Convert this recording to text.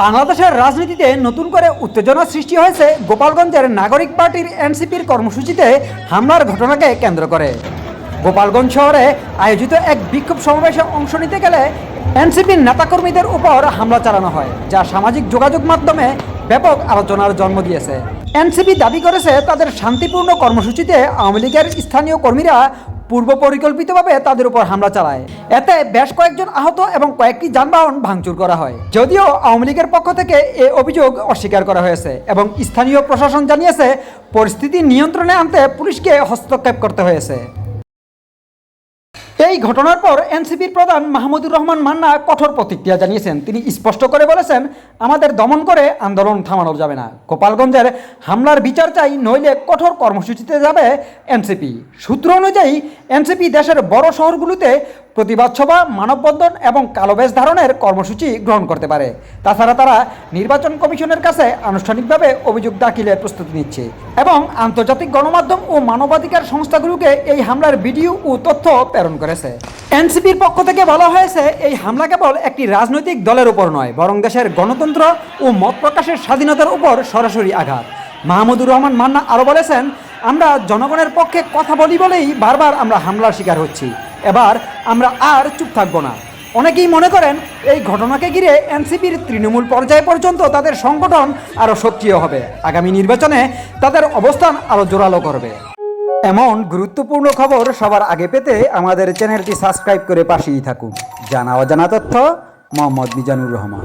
বাংলাদেশের রাজনীতিতে নতুন করে উত্তেজনা সৃষ্টি হয়েছে গোপালগঞ্জের নাগরিক পার্টির এনসিপির কর্মসূচিতে হামলার ঘটনাকে কেন্দ্র করে। গোপালগঞ্জ শহরে আয়োজিত এক বিক্ষোভ সমাবেশে অংশ নিতে গেলে এনসিপির নেতাকর্মীদের উপর হামলা চালানো হয়, যা সামাজিক যোগাযোগ মাধ্যমে ব্যাপক আলোচনার জন্ম দিয়েছে। এনসিপি দাবি করেছে তাদের শান্তিপূর্ণ কর্মসূচিতে আওয়ামী লীগের স্থানীয় কর্মীরা পূর্ব পরিকল্পিতভাবে তাদের উপর হামলা চালায়। এতে বেশ কয়েকজন আহত এবং কয়েকটি যানবাহন ভাঙচুর করা হয়। যদিও আওয়ামী লীগের পক্ষ থেকে এ অভিযোগ অস্বীকার করা হয়েছে এবং স্থানীয় প্রশাসন জানিয়েছে, পরিস্থিতি নিয়ন্ত্রণে আনতে পুলিশকে হস্তক্ষেপ করতে হয়েছে। এই ঘটনার পর এনসিপির প্রধান মাহমুদুর রহমান মান্না কঠোর প্রতিক্রিয়া জানিয়েছেন। তিনি স্পষ্ট করে বলেছেন, আমাদের দমন করে আন্দোলন থামানো যাবে না। গোপালগঞ্জের হামলার বিচার চাই, নইলে কঠোর কর্মসূচিতে যাবে এনসিপি। সূত্র অনুযায়ী, এনসিপি দেশের বড় শহরগুলোতে প্রতিবাদ সভা, মানববন্ধন এবং কালোবেশ ধারণের কর্মসূচি গ্রহণ করতে পারে। তাছাড়া তারা নির্বাচন কমিশনের কাছে আনুষ্ঠানিকভাবে অভিযোগ দাখিলের প্রস্তুতি নিচ্ছে এবং আন্তর্জাতিক গণমাধ্যম ও মানবাধিকার সংস্থাগুলোকে এই হামলার ভিডিও ও তথ্য প্রেরণ করেছে। এনসিপির পক্ষ থেকে বলা হয়েছে, এই হামলা কেবল একটি রাজনৈতিক দলের উপর নয়, বরং দেশের গণতন্ত্র ও মত প্রকাশের স্বাধীনতার উপর সরাসরি আঘাত। মাহমুদুর রহমান মান্না আরও বলেছেন, আমরা জনগণের পক্ষে কথা বলি বলেই বারবার আমরা হামলার শিকার হচ্ছি। এবার আমরা আর চুপ থাকব না। অনেকেই মনে করেন এই ঘটনাকে ঘিরে এনসিপির তৃণমূল পর্যায় পর্যন্ত তাদের সংগঠন আরও সক্রিয় হবে। আগামী নির্বাচনে তাদের অবস্থান আরও জোরালো করবে। এমন গুরুত্বপূর্ণ খবর সবার আগে পেতে আমাদের চ্যানেলটি সাবস্ক্রাইব করে পাশেই থাকুন। জানা অজানা তথ্য, মোহাম্মদ মিজানুর রহমান।